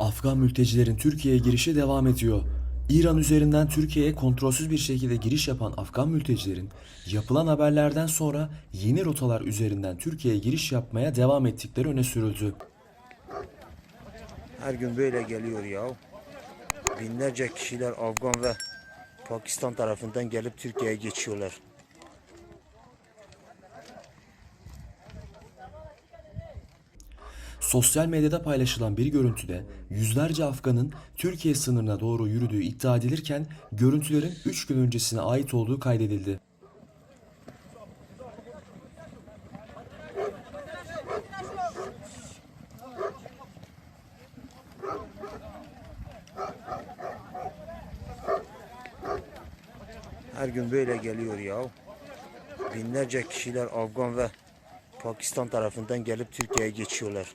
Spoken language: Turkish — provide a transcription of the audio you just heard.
Afgan mültecilerin Türkiye'ye girişi devam ediyor. İran üzerinden Türkiye'ye kontrolsüz bir şekilde giriş yapan Afgan mültecilerin yapılan haberlerden sonra yeni rotalar üzerinden Türkiye'ye giriş yapmaya devam ettikleri öne sürüldü. Her gün böyle geliyor ya. Binlerce kişiler Afgan ve Pakistan tarafından gelip Türkiye'ye geçiyorlar. Sosyal medyada paylaşılan bir görüntüde yüzlerce Afgan'ın Türkiye sınırına doğru yürüdüğü iddia edilirken görüntülerin 3 gün öncesine ait olduğu kaydedildi. Her gün böyle geliyor ya. Binlerce kişiler Afgan ve Pakistan tarafından gelip Türkiye'ye geçiyorlar.